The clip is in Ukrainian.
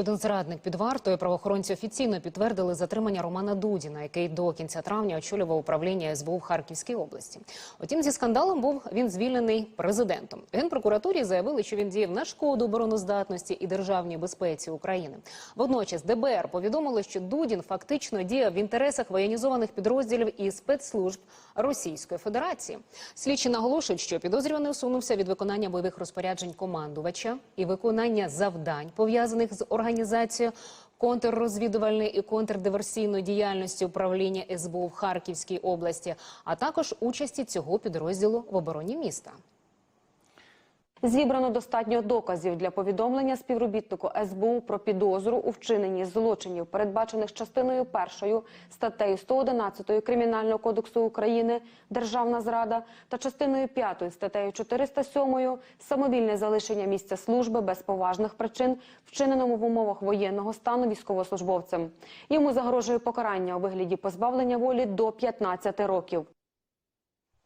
Один зрадник під вартою правоохоронці офіційно підтвердили затримання Романа Дудіна, який до кінця травня очолював управління СБУ в Харківській області. Утім, зі скандалом був він звільнений президентом. Генпрокуратурі заявили, що він діяв на шкоду обороноздатності і державній безпеці України. Водночас ДБР повідомили, що Дудін фактично діяв в інтересах воєнізованих підрозділів і спецслужб Російської Федерації. Слідчі наголошують, що підозрюваний усунувся від виконання бойових розпоряджень командувача і виконання завдань пов'язаних з організацією контррозвідувальної і контрдиверсійної діяльності управління СБУ в Харківській області, а також участі цього підрозділу в обороні міста. Зібрано достатньо доказів для повідомлення співробітнику СБУ про підозру у вчиненні злочинів, передбачених частиною першою статтею 111 Кримінального кодексу України «Державна зрада» та частиною 5 статтею 407 «Самовільне залишення місця служби без поважних причин, вчиненому в умовах воєнного стану військовослужбовцем». Йому загрожує покарання у вигляді позбавлення волі до 15 років.